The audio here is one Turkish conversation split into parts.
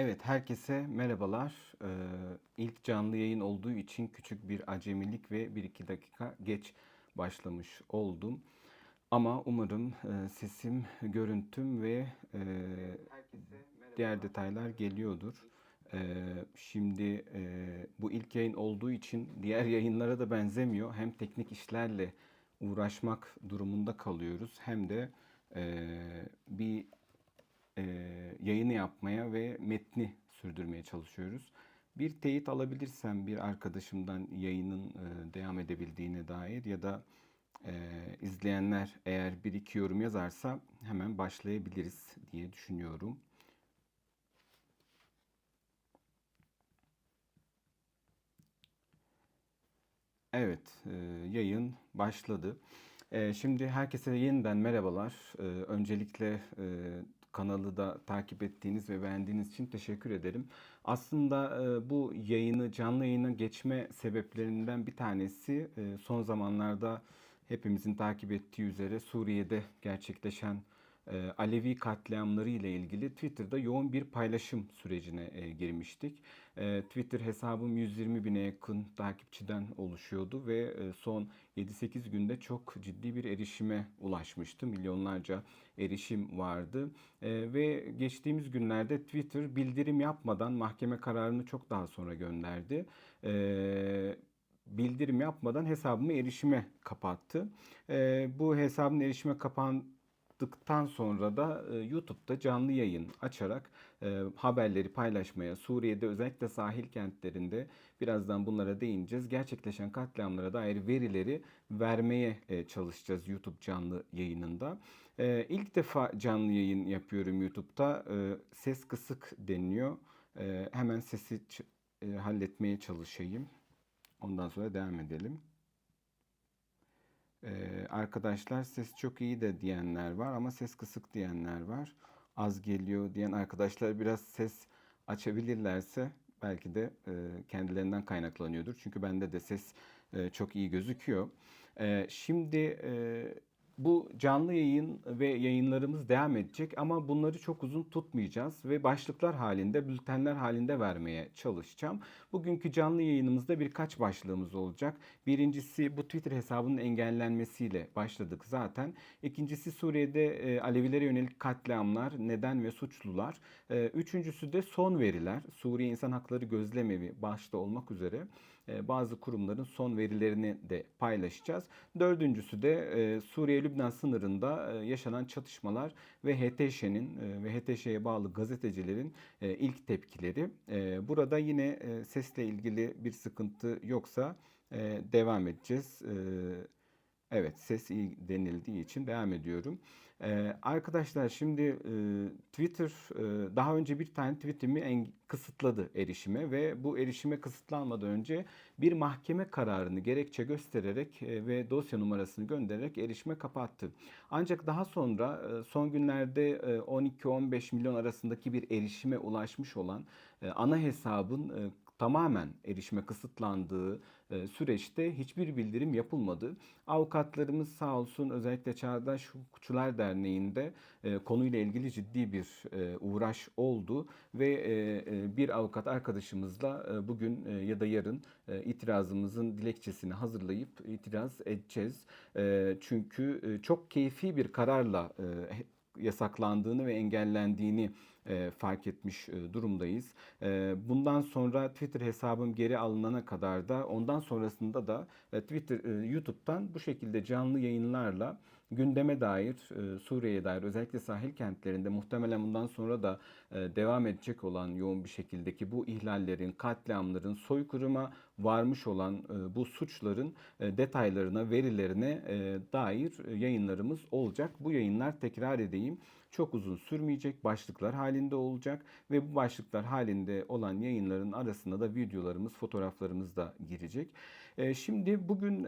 Evet, herkese merhabalar. Ee, ilk canlı yayın olduğu için küçük bir acemilik ve 1-2 dakika geç başlamış oldum. Ama umarım e, sesim, görüntüm ve e, diğer detaylar geliyordur. Ee, şimdi e, bu ilk yayın olduğu için diğer yayınlara da benzemiyor. Hem teknik işlerle uğraşmak durumunda kalıyoruz hem de e, bir e, yayını yapmaya ve metni sürdürmeye çalışıyoruz. Bir teyit alabilirsem bir arkadaşımdan yayının e, devam edebildiğine dair ya da e, izleyenler eğer bir iki yorum yazarsa hemen başlayabiliriz diye düşünüyorum. Evet, e, yayın başladı. E, şimdi herkese yeniden merhabalar. E, öncelikle e, kanalı da takip ettiğiniz ve beğendiğiniz için teşekkür ederim. Aslında e, bu yayını canlı yayına geçme sebeplerinden bir tanesi e, son zamanlarda hepimizin takip ettiği üzere Suriye'de gerçekleşen Alevi katliamları ile ilgili Twitter'da yoğun bir paylaşım sürecine e, girmiştik. E, Twitter hesabım 120 bine yakın takipçiden oluşuyordu ve e, son 7-8 günde çok ciddi bir erişime ulaşmıştı. Milyonlarca erişim vardı E, ve geçtiğimiz günlerde Twitter bildirim yapmadan mahkeme kararını çok daha sonra gönderdi. Bildirim yapmadan hesabımı erişime kapattı. Bu hesabın erişime kapan yaptıktan sonra da e, YouTube'da canlı yayın açarak e, haberleri paylaşmaya, Suriye'de özellikle sahil kentlerinde birazdan bunlara değineceğiz. Gerçekleşen katliamlara dair verileri vermeye e, çalışacağız YouTube canlı yayınında. E, ilk defa canlı yayın yapıyorum YouTube'da. E, ses kısık deniliyor. Hemen sesi halletmeye çalışayım. Ondan sonra devam edelim. Ee, arkadaşlar ses çok iyi de diyenler var ama ses kısık diyenler var. Az geliyor diyen arkadaşlar biraz ses açabilirlerse belki de e, kendilerinden kaynaklanıyordur. Çünkü bende de ses e, çok iyi gözüküyor. E, şimdi e, bu canlı yayın ve yayınlarımız devam edecek ama bunları çok uzun tutmayacağız ve başlıklar halinde, bültenler halinde vermeye çalışacağım. Bugünkü canlı yayınımızda birkaç başlığımız olacak. Birincisi bu Twitter hesabının engellenmesiyle başladık zaten. İkincisi Suriye'de e, Alevilere yönelik katliamlar, neden ve suçlular. E, üçüncüsü de son veriler. Suriye İnsan Hakları Gözlemevi başta olmak üzere bazı kurumların son verilerini de paylaşacağız. Dördüncüsü de e, Suriye-Lübnan sınırında e, yaşanan çatışmalar ve HTŞ'nin ve HTŞ'ye bağlı gazetecilerin ilk tepkileri. Burada yine sesle ilgili bir sıkıntı yoksa devam edeceğiz. Evet ses iyi denildiği için devam ediyorum. Ee, arkadaşlar şimdi e, Twitter e, daha önce bir tane tweetimi en, kısıtladı erişime ve bu erişime kısıtlanmadan önce bir mahkeme kararını gerekçe göstererek e, ve dosya numarasını göndererek erişime kapattı. Ancak daha sonra e, son günlerde e, 12-15 milyon arasındaki bir erişime ulaşmış olan e, ana hesabın e, tamamen erişime kısıtlandığı e, süreçte hiçbir bildirim yapılmadı. Avukatlarımız sağ olsun özellikle Çağdaş Hukukçular Derneği'nde e, konuyla ilgili ciddi bir e, uğraş oldu ve bir avukat arkadaşımızla bugün ya da yarın itirazımızın dilekçesini hazırlayıp itiraz edeceğiz. Çünkü çok keyfi bir kararla yasaklandığını ve engellendiğini e, fark etmiş e, durumdayız. E, bundan sonra Twitter hesabım geri alınana kadar da ondan sonrasında da e, Twitter e, YouTube'dan bu şekilde canlı yayınlarla gündeme dair, e, Suriye'ye dair özellikle sahil kentlerinde muhtemelen bundan sonra da e, devam edecek olan yoğun bir şekildeki bu ihlallerin, katliamların, soykırıma varmış olan e, bu suçların detaylarına, verilerine dair yayınlarımız olacak. Bu yayınlar tekrar edeyim çok uzun sürmeyecek başlıklar halinde olacak ve bu başlıklar halinde olan yayınların arasında da videolarımız, fotoğraflarımız da girecek. Şimdi bugün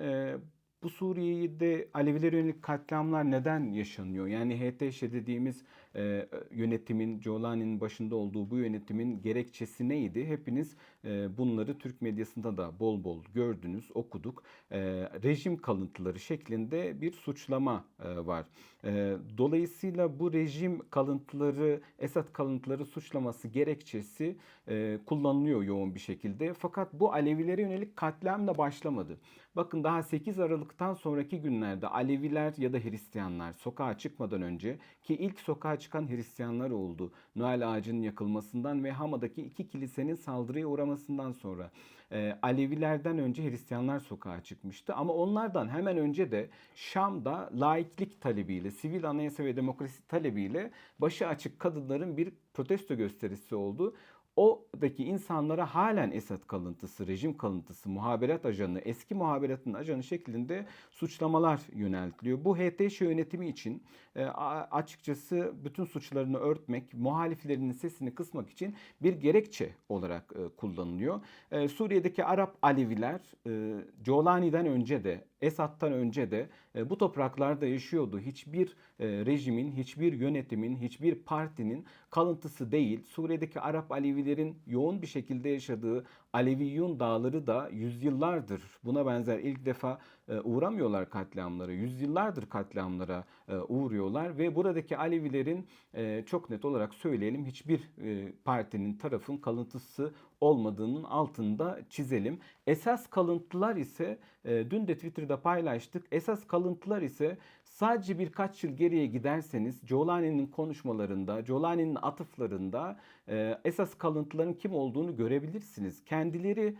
bu Suriye'de Alevilere yönelik katliamlar neden yaşanıyor? Yani HTŞ dediğimiz e, yönetimin, Jolani'nin başında olduğu bu yönetimin gerekçesi neydi? Hepiniz e, bunları Türk medyasında da bol bol gördünüz, okuduk. E, rejim kalıntıları şeklinde bir suçlama e, var. E, dolayısıyla bu rejim kalıntıları, Esad kalıntıları suçlaması gerekçesi e, kullanılıyor yoğun bir şekilde. Fakat bu Alevilere yönelik katliamla başlamadı. Bakın daha 8 Aralık'tan sonraki günlerde Aleviler ya da Hristiyanlar sokağa çıkmadan önce ki ilk sokağa çıkan Hristiyanlar oldu. Noel ağacının yakılmasından ve Hama'daki iki kilisenin saldırıya uğramasından sonra e, Alevilerden önce Hristiyanlar sokağa çıkmıştı. Ama onlardan hemen önce de Şam'da laiklik talebiyle, sivil anayasa ve demokrasi talebiyle başı açık kadınların bir protesto gösterisi oldu. Oradaki insanlara halen Esad kalıntısı, rejim kalıntısı, muhaberat ajanı, eski muhaberatın ajanı şeklinde suçlamalar yöneltiliyor. Bu HTŞ yönetimi için e, açıkçası bütün suçlarını örtmek, muhaliflerinin sesini kısmak için bir gerekçe olarak e, kullanılıyor. E, Suriye'deki Arap Aleviler Jolani'den önce de Esad'dan önce de bu topraklarda yaşıyordu. Hiçbir rejimin, hiçbir yönetimin, hiçbir partinin kalıntısı değil. Suriye'deki Arap Alevilerin yoğun bir şekilde yaşadığı Aleviyun dağları da yüzyıllardır buna benzer ilk defa uğramıyorlar katliamlara. Yüzyıllardır katliamlara uğruyorlar ve buradaki Alevilerin çok net olarak söyleyelim hiçbir partinin tarafın kalıntısı olmadığının altında çizelim. Esas kalıntılar ise dün de Twitter'da paylaştık. Esas kalıntılar ise sadece birkaç yıl geriye giderseniz Jolani'nin konuşmalarında, Jolani'nin atıflarında esas kalıntıların kim olduğunu görebilirsiniz. Kendileri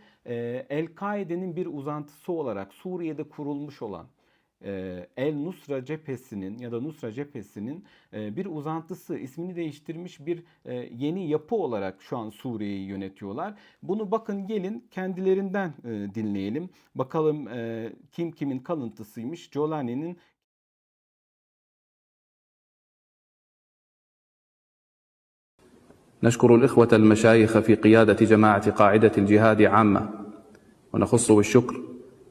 El-Kaide'nin bir uzantısı olarak Suriye'de kurulmuş olan El Nusra cephesinin ya da Nusra cephesinin bir uzantısı ismini değiştirmiş bir yeni yapı olarak şu an Suriye'yi yönetiyorlar. Bunu bakın gelin kendilerinden dinleyelim. Bakalım kim kimin kalıntısıymış. Jolani'nin نشكر الإخوة المشايخ في قيادة جماعة قاعدة الجهاد عامة. ونخص بالشكر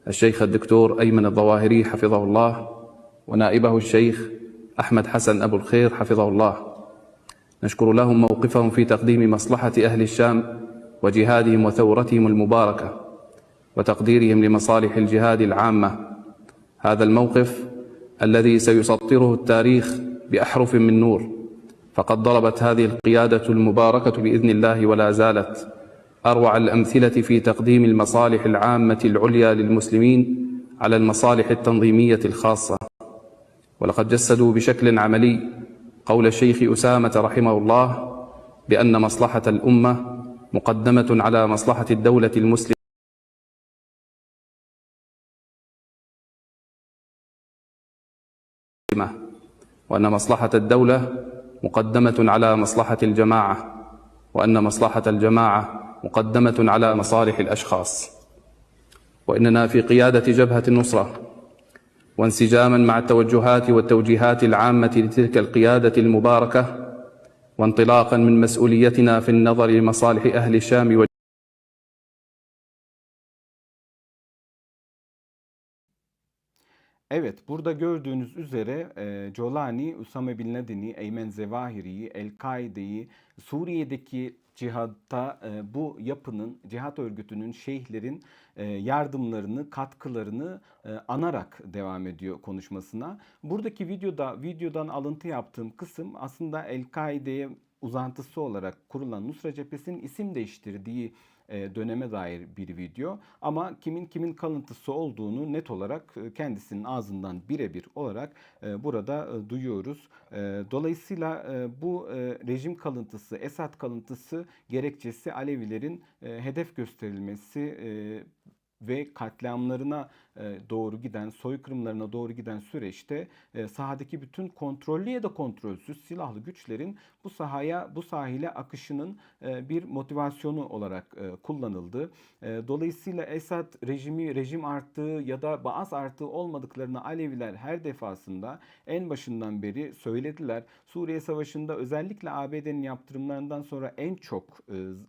الشيخ الدكتور أيمن الظواهري حفظه الله ونائبه الشيخ أحمد حسن أبو الخير حفظه الله. نشكر لهم موقفهم في تقديم مصلحة أهل الشام وجهادهم وثورتهم المباركة وتقديرهم لمصالح الجهاد العامة. هذا الموقف الذي سيسطره التاريخ بأحرف من نور. فقد ضربت هذه القيادة المباركة بإذن الله ولا زالت. أروع الأمثلة في تقديم المصالح العامة العليا للمسلمين على المصالح التنظيمية الخاصة. ولقد جسدوا بشكل عملي قول الشيخ أسامة رحمه الله بأن مصلحة الأمة مقدمة على مصلحة الدولة المسلمة. وأن مصلحة الدولة مقدمة على مصلحة الجماعة وأن مصلحة الجماعة مقدمة على مصالح الأشخاص. وإننا في قيادة جبهة النصرة وانسجاما مع التوجهات والتوجيهات العامة لتلك القيادة المباركة وانطلاقا من مسؤوليتنا في النظر لمصالح أهل الشام Evet, burada gördüğünüz üzere e, Jolani, Usame Bin Laden'i, Eymen Zevahiri'yi, El-Kaide'yi, Suriye'deki cihatta e, bu yapının, cihat örgütünün, şeyhlerin e, yardımlarını, katkılarını e, anarak devam ediyor konuşmasına. Buradaki videoda, videodan alıntı yaptığım kısım aslında El-Kaide'ye uzantısı olarak kurulan Nusra Cephesi'nin isim değiştirdiği döneme dair bir video. Ama kimin kimin kalıntısı olduğunu net olarak e, kendisinin ağzından birebir olarak e, burada duyuyoruz. Dolayısıyla bu rejim kalıntısı, Esad kalıntısı gerekçesi Alevilerin hedef gösterilmesi ve katliamlarına e, doğru giden, soykırımlarına doğru giden süreçte e, sahadaki bütün kontrollü ya da kontrolsüz silahlı güçlerin bu sahaya, bu sahile akışının e, bir motivasyonu olarak kullanıldı. Dolayısıyla Esad rejimi, rejim arttığı ya da Baas arttığı olmadıklarını Aleviler her defasında en başından beri söylediler. Suriye Savaşı'nda özellikle ABD'nin yaptırımlarından sonra en çok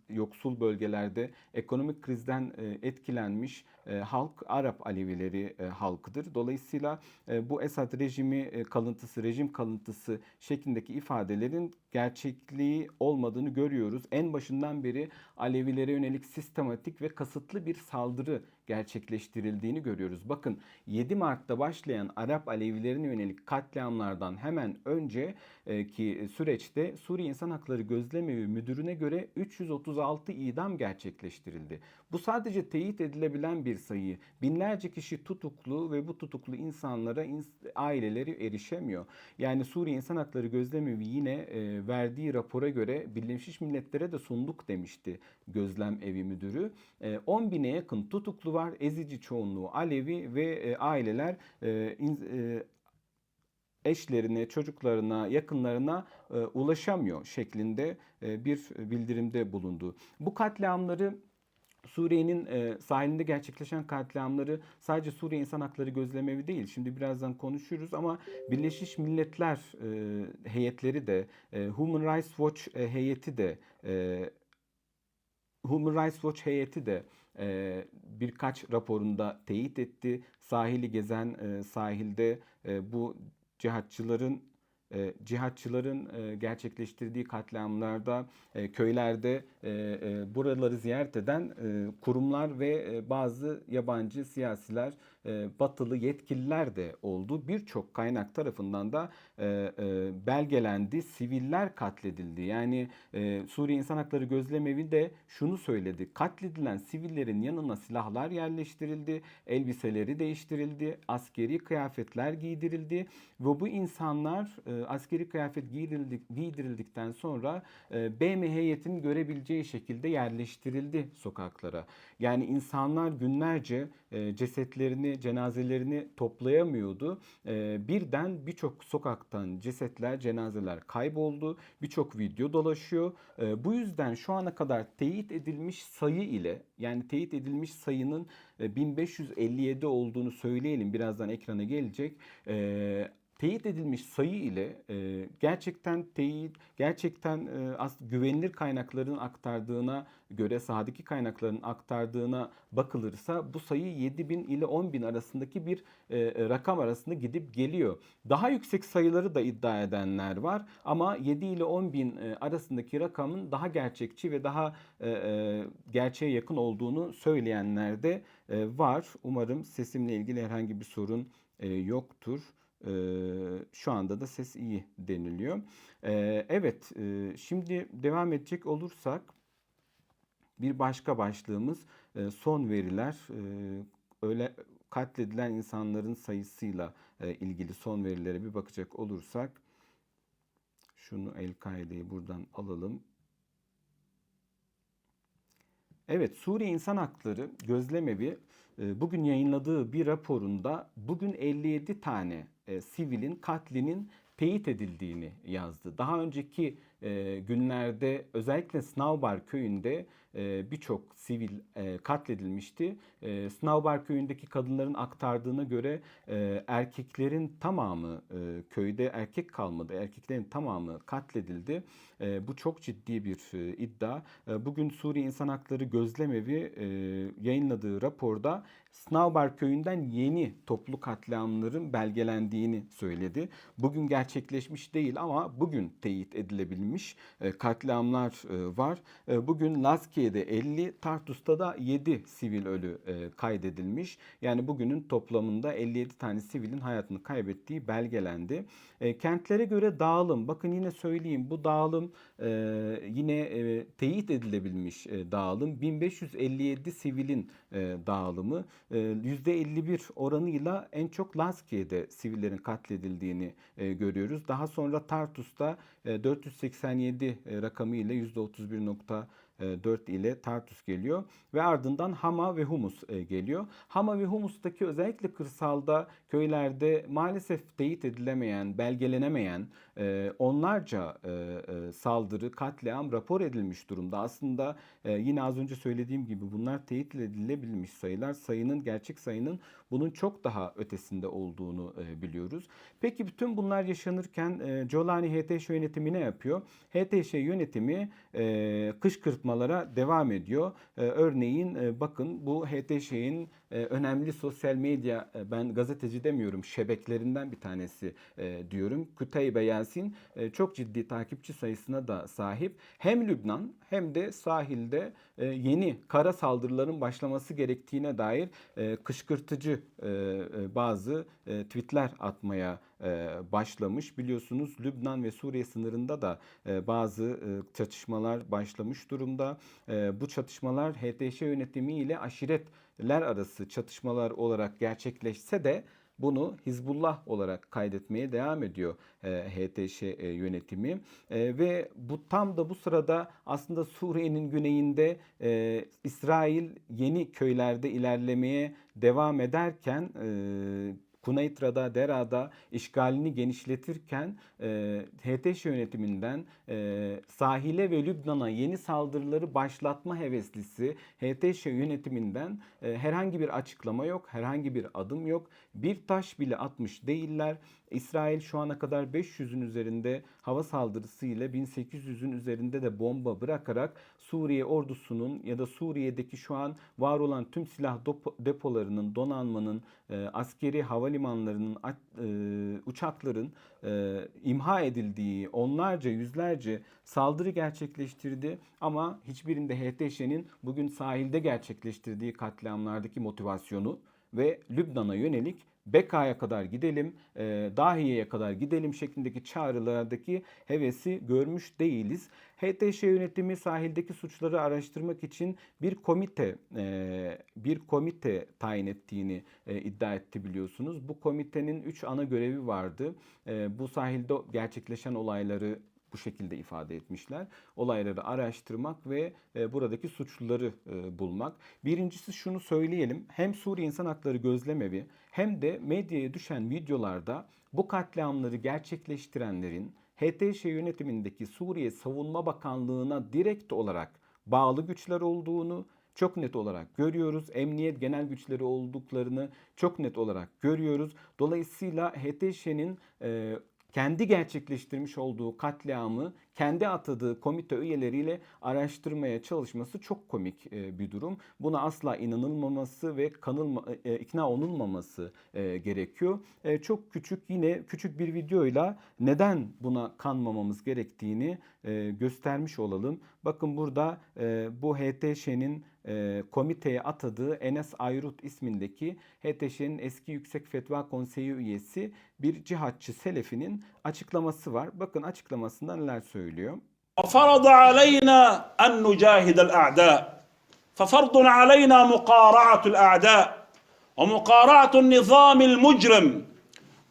yoksul bölgelerde ekonomik krizden etkilenmiş halk Arap Alevi Alevileri e, halkıdır. Dolayısıyla e, bu Esad rejimi e, kalıntısı, rejim kalıntısı şeklindeki ifadelerin gerçekliği olmadığını görüyoruz. En başından beri Alevilere yönelik sistematik ve kasıtlı bir saldırı gerçekleştirildiğini görüyoruz. Bakın 7 Mart'ta başlayan Arap Alevilerine yönelik katliamlardan hemen önce e, ki süreçte Suriye İnsan Hakları Gözlemevi Müdürü'ne göre 336 idam gerçekleştirildi. Bu sadece teyit edilebilen bir sayı. Binlerce kişi tutuklu ve bu tutuklu insanlara ins- aileleri erişemiyor. Yani Suriye İnsan Hakları Gözlemevi yine e, verdiği rapora göre Birleşmiş Milletler'e de sunduk demişti gözlem evi müdürü. E, 10 bine yakın tutuklu var. Ezici çoğunluğu Alevi ve e, aileler e, eşlerine, çocuklarına, yakınlarına e, ulaşamıyor şeklinde e, bir bildirimde bulundu. Bu katliamları Suriye'nin e, sahilinde gerçekleşen katliamları sadece Suriye İnsan Hakları Gözlemevi değil. Şimdi birazdan konuşuruz ama Birleşmiş Milletler e, heyetleri de, e, Human Rights Watch e, heyeti de, e, Human Rights Watch heyeti de e, birkaç raporunda teyit etti. Sahili gezen e, sahilde e, bu cihatçıların e, cihatçıların gerçekleştirdiği katliamlarda e, köylerde e, e, buraları ziyaret eden kurumlar ve bazı yabancı siyasiler, batılı yetkililer de oldu. Birçok kaynak tarafından da e, e, belgelendi. Siviller katledildi. Yani e, Suriye İnsan Hakları Gözlemevi de şunu söyledi. Katledilen sivillerin yanına silahlar yerleştirildi, elbiseleri değiştirildi, askeri kıyafetler giydirildi ve bu insanlar e, askeri kıyafet giydirildik, giydirildikten sonra e, BM heyetinin görebileceği şekilde yerleştirildi sokaklara. Yani insanlar günlerce e, cenazelerini toplayamıyordu. E, birden birçok sokaktan cesetler, cenazeler kayboldu. Birçok video dolaşıyor. E, bu yüzden şu ana kadar teyit edilmiş sayı ile yani teyit edilmiş sayının e, 1557 olduğunu söyleyelim. Birazdan ekrana gelecek. E, teyit edilmiş sayı ile e, gerçekten teyit, gerçekten e, aslında güvenilir kaynakların aktardığına göre, sahadaki kaynakların aktardığına bakılırsa bu sayı 7000 ile 10000 arasındaki bir e, rakam arasında gidip geliyor. Daha yüksek sayıları da iddia edenler var ama 7 ile 10000 e, arasındaki rakamın daha gerçekçi ve daha e, e, gerçeğe yakın olduğunu söyleyenler de e, var. Umarım sesimle ilgili herhangi bir sorun e, yoktur. Şu anda da ses iyi deniliyor. Evet, şimdi devam edecek olursak bir başka başlığımız son veriler. Öyle katledilen insanların sayısıyla ilgili son verilere bir bakacak olursak şunu El-Kaide'yi buradan alalım. Evet, Suriye İnsan Hakları Gözlemevi bugün yayınladığı bir raporunda bugün 57 tane e, sivilin katlinin teyit edildiğini yazdı. Daha önceki e, günlerde özellikle Snaubar köyünde e, birçok sivil e, katledilmişti. E, Snaubar köyündeki kadınların aktardığına göre e, erkeklerin tamamı e, köyde erkek kalmadı. Erkeklerin tamamı katledildi. E, bu çok ciddi bir e, iddia. E, bugün Suriye İnsan Hakları Gözlemevi e, yayınladığı raporda Snaubar köyünden yeni toplu katliamların belgelendiğini söyledi. Bugün gerçekleşmiş değil ama bugün teyit edilebilmiş e, katliamlar e, var. E, Bugün Laskiye'de 50, Tartus'ta da 7 sivil ölü kaydedilmiş. Yani bugünün toplamında 57 tane sivilin hayatını kaybettiği belgelendi. Kentlere göre dağılım, bakın yine söyleyeyim bu dağılım yine teyit edilebilmiş dağılım. 1557 sivilin dağılımı. E, %51 oranıyla en çok Laskiye'de sivillerin katledildiğini e, görüyoruz. Daha sonra Tartus'ta e, 487 e, rakamı ile %31.4 ile Tartus geliyor ve ardından Hama ve Humus e, geliyor. Hama ve Humus'taki özellikle kırsalda, köylerde maalesef teyit edilemeyen, belgelenemeyen e, onlarca e, e, saldırı, katliam rapor edilmiş durumda. Aslında e, yine az önce söylediğim gibi bunlar teyit edilebilmiş sayılar. Sayının, gerçek sayının bunun çok daha ötesinde olduğunu e, biliyoruz. Peki bütün bunlar yaşanırken e, Jolani HTŞ yönetimi ne yapıyor? HTŞ yönetimi e, kışkırt kışkırtmalara devam ediyor. E, örneğin bakın bu HTŞ'in önemli sosyal medya e, ben gazeteci demiyorum şebeklerinden bir tanesi e, diyorum. Küteybe Yasin e, çok ciddi takipçi sayısına da sahip. Hem Lübnan hem de sahilde yeni kara saldırıların başlaması gerektiğine dair kışkırtıcı bazı tweetler atmaya başlamış. Biliyorsunuz Lübnan ve Suriye sınırında da bazı çatışmalar başlamış durumda. Bu çatışmalar HTŞ yönetimi ile aşiretler arası çatışmalar olarak gerçekleşse de bunu Hizbullah olarak kaydetmeye devam ediyor e, HTŞ e, yönetimi. E, ve bu tam da bu sırada aslında Suriye'nin güneyinde e, İsrail yeni köylerde ilerlemeye devam ederken e, Kuneytra'da, Dera'da işgalini genişletirken e, HTŞ yönetiminden e, sahile ve Lübnan'a yeni saldırıları başlatma heveslisi HTŞ yönetiminden e, herhangi bir açıklama yok, herhangi bir adım yok. Bir taş bile atmış değiller. İsrail şu ana kadar 500'ün üzerinde hava saldırısı ile 1800'ün üzerinde de bomba bırakarak Suriye ordusunun ya da Suriye'deki şu an var olan tüm silah depo- depolarının, donanmanın, e, askeri havalimanlarının, e, uçakların e, imha edildiği onlarca, yüzlerce saldırı gerçekleştirdi. Ama hiçbirinde HTŞ'nin bugün sahilde gerçekleştirdiği katliamlardaki motivasyonu ve Lübnan'a yönelik Beka'ya kadar gidelim, e, Dahiye'ye kadar gidelim şeklindeki çağrılardaki hevesi görmüş değiliz. HTŞ yönetimi sahildeki suçları araştırmak için bir komite e, bir komite tayin ettiğini e, iddia etti biliyorsunuz. Bu komitenin 3 ana görevi vardı. E, bu sahilde gerçekleşen olayları bu şekilde ifade etmişler. Olayları araştırmak ve e, buradaki suçluları e, bulmak. Birincisi şunu söyleyelim. Hem Suriye İnsan Hakları Gözlemevi hem de medyaya düşen videolarda bu katliamları gerçekleştirenlerin HTŞ yönetimindeki Suriye Savunma Bakanlığı'na direkt olarak bağlı güçler olduğunu çok net olarak görüyoruz. Emniyet genel güçleri olduklarını çok net olarak görüyoruz. Dolayısıyla HTŞ'nin e, kendi gerçekleştirmiş olduğu katliamı kendi atadığı komite üyeleriyle araştırmaya çalışması çok komik e, bir durum. Buna asla inanılmaması ve kanılma, e, ikna olunmaması e, gerekiyor. E, çok küçük yine küçük bir videoyla neden buna kanmamamız gerektiğini e, göstermiş olalım. Bakın burada e, bu HTŞ'nin e, komiteye atadığı Enes Ayrut ismindeki HTŞ'nin eski Yüksek Fetva Konseyi üyesi bir cihatçı selefinin açıklaması var. Bakın açıklamasında neler söylüyor وفرض علينا أن نجاهد الأعداء ففرض علينا مقارعة الأعداء ومقارعة النظام المجرم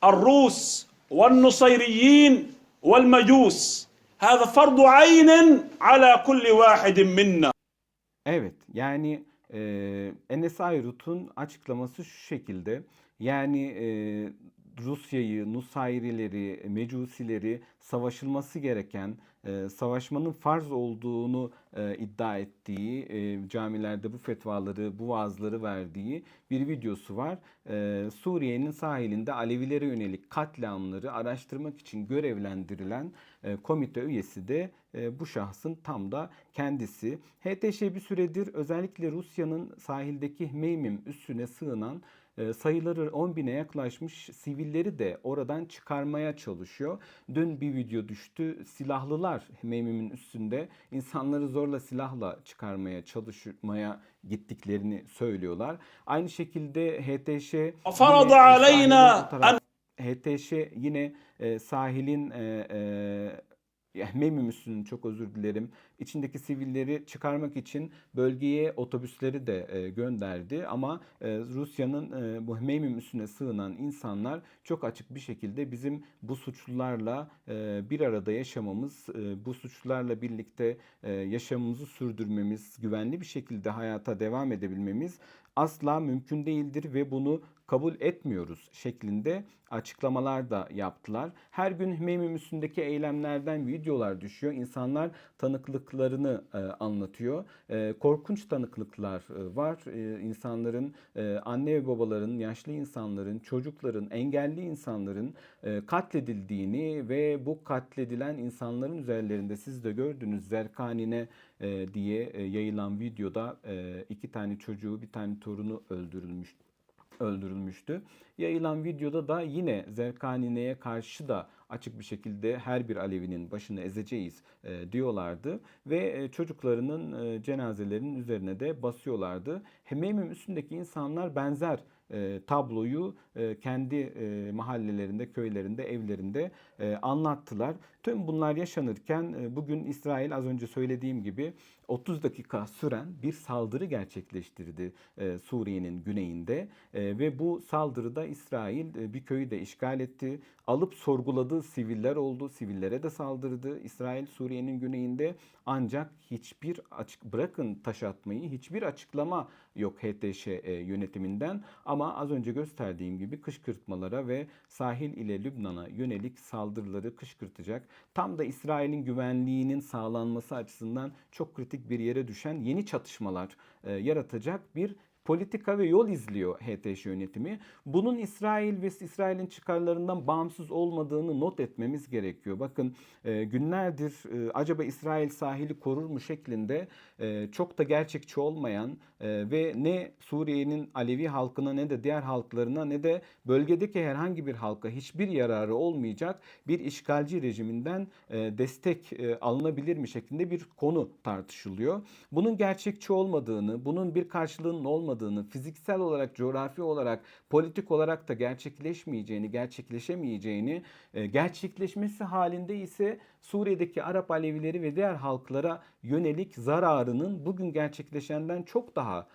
الروس والنصيريين والمجوس هذا فرض عين على كل واحد منا Evet yani e, Enes Ayrut'un açıklaması şu şekilde. Yani e, Rusya'yı, Nusayrileri, Mecusileri savaşılması gereken, e, savaşmanın farz olduğunu e, iddia ettiği, e, camilerde bu fetvaları, bu vaazları verdiği bir videosu var. Suriye'nin sahilinde Alevilere yönelik katliamları araştırmak için görevlendirilen komite üyesi de bu şahsın tam da kendisi. HTŞ bir süredir özellikle Rusya'nın sahildeki Meymim üssüne sığınan ee, sayıları 10 bine yaklaşmış sivilleri de oradan çıkarmaya çalışıyor. Dün bir video düştü. Silahlılar Memim'in üstünde insanları zorla silahla çıkarmaya çalışmaya gittiklerini söylüyorlar. Aynı şekilde HTŞ Afarada HTŞ yine e, sahilin e, e, Meymim üssünün çok özür dilerim. İçindeki sivilleri çıkarmak için bölgeye otobüsleri de e, gönderdi. Ama e, Rusya'nın e, bu Meymim üssüne sığınan insanlar çok açık bir şekilde bizim bu suçlularla bir arada yaşamamız, bu suçlularla birlikte yaşamımızı sürdürmemiz, güvenli bir şekilde hayata devam edebilmemiz asla mümkün değildir ve bunu kabul etmiyoruz şeklinde açıklamalar da yaptılar. Her gün Meymim üstündeki eylemlerden videolar düşüyor. İnsanlar tanıklık tanıklıklarını e, anlatıyor. E, korkunç tanıklıklar e, var. E, insanların, e, anne ve babaların, yaşlı insanların, çocukların, engelli insanların e, katledildiğini ve bu katledilen insanların üzerlerinde siz de gördünüz Zerkanine e, diye e, yayılan videoda e, iki tane çocuğu, bir tane torunu öldürülmüş öldürülmüştü. Yayılan videoda da yine Zerkanine'ye karşı da açık bir şekilde her bir Alevinin başını ezeceğiz e, diyorlardı ve e, çocuklarının e, cenazelerinin üzerine de basıyorlardı. Hemeyim üstündeki insanlar benzer e, tabloyu e, kendi e, mahallelerinde, köylerinde, evlerinde anlattılar. Tüm bunlar yaşanırken bugün İsrail az önce söylediğim gibi 30 dakika süren bir saldırı gerçekleştirdi Suriye'nin güneyinde ve bu saldırıda İsrail bir köyü de işgal etti. Alıp sorguladığı siviller oldu. Sivillere de saldırdı. İsrail Suriye'nin güneyinde ancak hiçbir açık bırakın taş atmayı hiçbir açıklama yok HTŞ e, yönetiminden ama az önce gösterdiğim gibi kışkırtmalara ve sahil ile Lübnan'a yönelik saldırıları kışkırtacak. Tam da İsrail'in güvenliğinin sağlanması açısından çok kritik bir yere düşen yeni çatışmalar e, yaratacak bir politika ve yol izliyor HTŞ yönetimi. Bunun İsrail ve İsrail'in çıkarlarından bağımsız olmadığını not etmemiz gerekiyor. Bakın e, günlerdir e, acaba İsrail sahili korur mu şeklinde e, çok da gerçekçi olmayan ve ne Suriye'nin Alevi halkına ne de diğer halklarına ne de bölgedeki herhangi bir halka hiçbir yararı olmayacak bir işgalci rejiminden destek alınabilir mi şeklinde bir konu tartışılıyor. Bunun gerçekçi olmadığını, bunun bir karşılığının olmadığını, fiziksel olarak, coğrafi olarak, politik olarak da gerçekleşmeyeceğini, gerçekleşemeyeceğini, e, gerçekleşmesi halinde ise Suriye'deki Arap Alevileri ve diğer halklara yönelik zararının bugün gerçekleşenden çok daha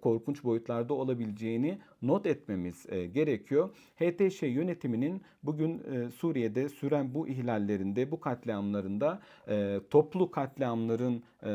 korkunç boyutlarda olabileceğini not etmemiz e, gerekiyor. HTŞ yönetiminin bugün e, Suriye'de süren bu ihlallerinde, bu katliamlarında e, toplu katliamların e,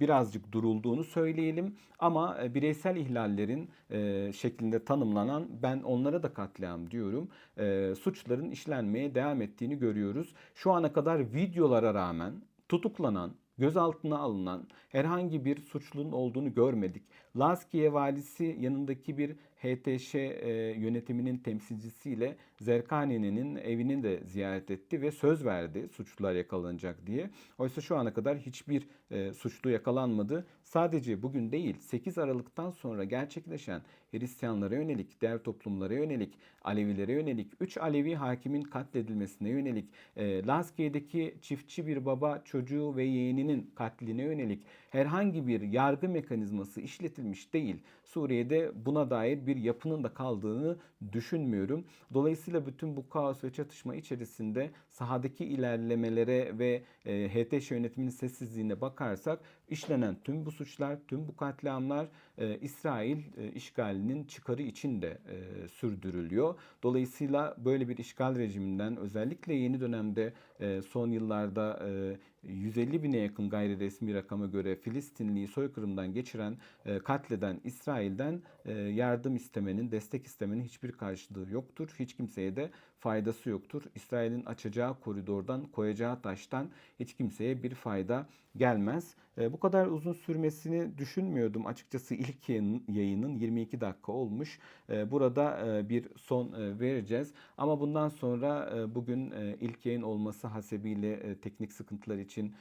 birazcık durulduğunu söyleyelim ama e, bireysel ihlallerin e, şeklinde tanımlanan ben onlara da katliam diyorum. E, suçların işlenmeye devam ettiğini görüyoruz. Şu ana kadar videolara rağmen tutuklanan, gözaltına alınan herhangi bir suçlunun olduğunu görmedik. Laskiye valisi yanındaki bir HTŞ e, yönetiminin temsilcisiyle Zerkani'nin evini de ziyaret etti ve söz verdi suçlular yakalanacak diye. Oysa şu ana kadar hiçbir e, suçlu yakalanmadı. Sadece bugün değil 8 Aralık'tan sonra gerçekleşen Hristiyanlara yönelik, diğer toplumlara yönelik, Alevilere yönelik, 3 Alevi hakimin katledilmesine yönelik, e, Laskiye'deki çiftçi bir baba çocuğu ve yeğeninin katline yönelik herhangi bir yargı mekanizması işletilmiş değil. Suriye'de buna dair bir yapının da kaldığını düşünmüyorum. Dolayısıyla bütün bu kaos ve çatışma içerisinde sahadaki ilerlemelere ve e, HTŞ yönetiminin sessizliğine bakarsak işlenen tüm bu suçlar, tüm bu katliamlar e, İsrail e, işgalinin çıkarı için de e, sürdürülüyor. Dolayısıyla böyle bir işgal rejiminden özellikle yeni dönemde e, son yıllarda e, 150 bine yakın gayri resmi rakama göre Filistinliyi soykırımdan geçiren, e, katleden İsrail'den e, yardım istemenin, destek istemenin hiçbir karşılığı yoktur. Hiç kimseye de faydası yoktur. İsrail'in açacağı koridordan, koyacağı taştan hiç kimseye bir fayda gelmez. E, bu kadar uzun sürmesini düşünmüyordum. Açıkçası ilk yayının, yayının 22 dakika olmuş. E, burada e, bir son e, vereceğiz. Ama bundan sonra e, bugün ilk yayın olması hasebiyle teknik sıkıntılar için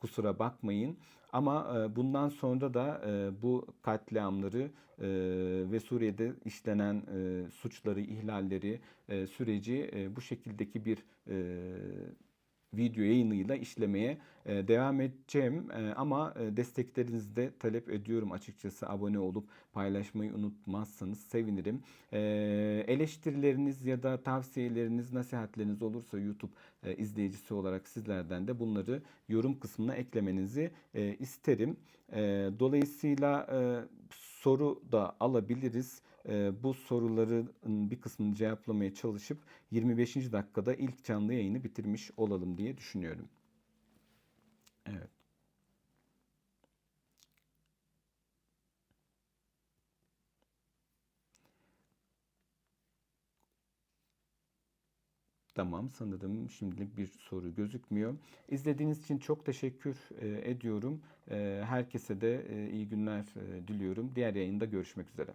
kusura bakmayın. Ama bundan sonra da bu katliamları ve Suriye'de işlenen suçları, ihlalleri, süreci bu şekildeki bir video yayınıyla işlemeye e, devam edeceğim. E, ama e, desteklerinizi de talep ediyorum açıkçası. Abone olup paylaşmayı unutmazsanız sevinirim. Eleştirileriniz ya da tavsiyeleriniz, nasihatleriniz olursa YouTube izleyicisi olarak sizlerden de bunları yorum kısmına eklemenizi isterim. Dolayısıyla soru da alabiliriz. E, bu soruların bir kısmını cevaplamaya çalışıp 25. dakikada ilk canlı yayını bitirmiş olalım diye düşünüyorum. Evet. Tamam sanırım şimdilik bir soru gözükmüyor. İzlediğiniz için çok teşekkür e, ediyorum. E, herkese de e, iyi günler diliyorum. Diğer yayında görüşmek üzere.